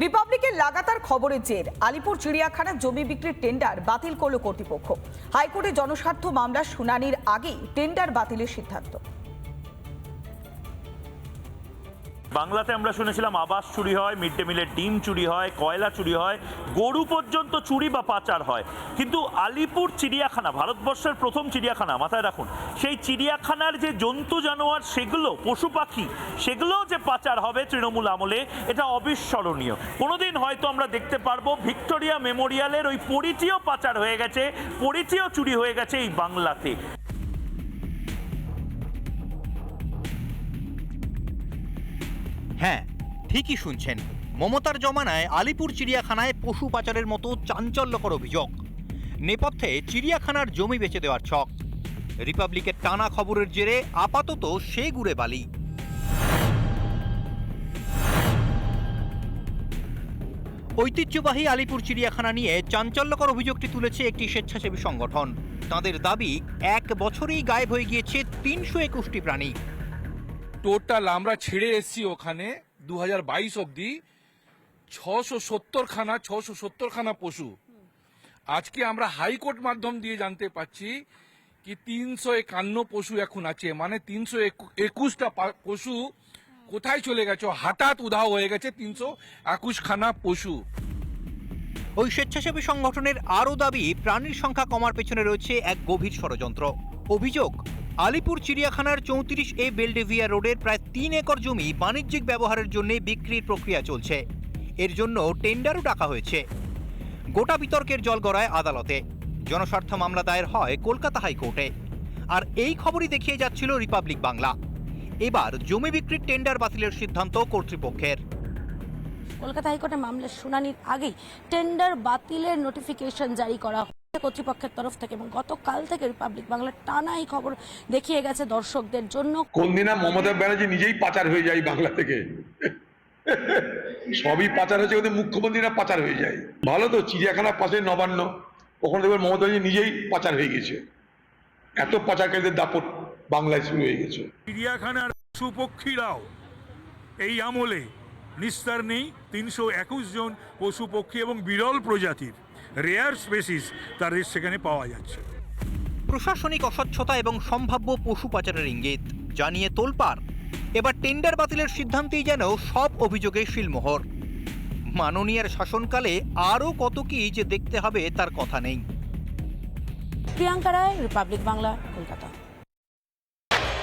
রিপাবলিকের লাগাতার খবরের জের। আলিপুর চিড়িয়াখানার জমি বিক্রির টেন্ডার বাতিল করল কর্তৃপক্ষ। হাইকোর্টে জনস্বার্থ মামলার শুনানির আগেই টেন্ডার বাতিলের সিদ্ধান্ত। বাংলাতে আমরা শুনেছিলাম আবাস চুরি হয়, মিড ডে মিলের ডিম চুরি হয়, কয়লা চুরি হয়, গরু পর্যন্ত চুরি বা পাচার হয়। কিন্তু আলিপুর চিড়িয়াখানা, ভারতবর্ষের প্রথম চিড়িয়াখানা, মাথায় রাখুন, সেই চিড়িয়াখানার যে জন্তু জানোয়ার, সেগুলো, পশু পাখি সেগুলো যে পাচার হবে তৃণমূল আমলে, এটা অবিস্মরণীয়। কোনোদিন হয়তো আমরা দেখতে পারব ভিক্টোরিয়া মেমোরিয়ালের ওই পরিটিও পাচার হয়ে গেছে পরিটিও চুরি হয়ে গেছে এই বাংলাতে। হ্যাঁ ঠিকই শুনছেন। মমতার জমানায় আলিপুর চিড়িয়াখানায় পশু পাচারের মতো চাঞ্চল্যকর অভিযোগ। নেপথ্যে চিড়িয়াখানার জমি বেচে দেওয়ার ছক। রিপাবলিকের টানা খবরের জেরে আপাতত সে গুড়ে বালি। ঐতিহ্যবাহী আলিপুর চিড়িয়াখানা নিয়ে চাঞ্চল্যকর অভিযোগটি তুলেছে একটি স্বেচ্ছাসেবী সংগঠন। তাদের দাবি, এক বছরেই গায়েব হয়ে গিয়েছে তিনশো একুশটি প্রাণী। টোটাল আমরা ছেড়ে এসেছি ওখানে দু হাজার বাইশ অব্দি ছশো সত্তর খানা ছশো সত্তর খানা পশু। আজকে আমরা হাইকোর্ট মাধ্যম দিয়ে জানতে পাচ্ছি কি তিনশো একান্ন পশু এখন আছে। মানে তিনশো একুশটা পশু কোথায় চলে গেছে? হঠাৎ উধাও হয়ে গেছে তিনশো একুশ খানা পশু। ওই স্বেচ্ছাসেবী সংগঠনের আরও দাবি, প্রাণীর সংখ্যা কমার পেছনে রয়েছে এক গভীর ষড়যন্ত্র। অভিযোগ আলিপুর চিড়িয়াখানার চৌত্রিশ এ বেলডেভিয়া রোডের প্রায় তিন একর জমি বাণিজ্যিক ব্যবহারের জন্য বিক্রির প্রক্রিয়া চলছে। এর জন্য টেন্ডারও ডাকা হয়েছে। গোটা বিতর্কের জল গড়ায় আদালতে। জনস্বার্থ মামলা দায়ের হয় কলকাতা হাইকোর্টে। আর এই খবরই দেখিয়ে যাচ্ছিল রিপাবলিক বাংলা। এবার জমি বিক্রির টেন্ডার বাতিলের সিদ্ধান্ত কর্তৃপক্ষের। কলকাতা হাইকোর্টে মামলার শুনানির আগেই টেন্ডার বাতিলের নোটিফিকেশন জারি করা কর্তৃপক্ষের তরফ থেকে এবং গতকাল থেকে রিপাবলিক বাংলা টানা এই খবর দেখিয়ে গেছে দর্শকদের জন্য। কোন দিনা মমতা ব্যানার্জি নিজেই পাচার হয়ে যায় বাংলা থেকে? সবই পাচার হয়েছে ওদের মুখ্যমন্ত্রীরা পাচার হয়ে যায়। ভালো তো চিড়িয়াখানার পাশে নবান্ন। ওখানে দেখবেন মমতা ব্যানার্জি নিজেই পাচার হয়ে গেছে। এত পাচারকারীদের দাপট বাংলায় শুরু হয়ে গেছে। চিড়িয়াখানার পশুপক্ষীরাও এই আমলে নিস্তার নেই তিনশো একুশ জন পশু পক্ষী এবং বিরল প্রজাতির। রেয়ার স্পেসিস তাদের সেখানে পাওয়া যাচ্ছে। প্রশাসনিক অস্বচ্ছতা এবং সম্ভাব্য পশু পাচারের ইঙ্গিত জানিয়ে তোলপার এবার টেন্ডার বাতিলের সিদ্ধান্তেই যেন সব অভিযোগে শিলমোহর। মাননীয়ার শাসনকালে আরও কত কি যে দেখতে হবে তার কথা নেই। প্রিয়াঙ্কা রায় রিপাবলিক বাংলা কলকাতা।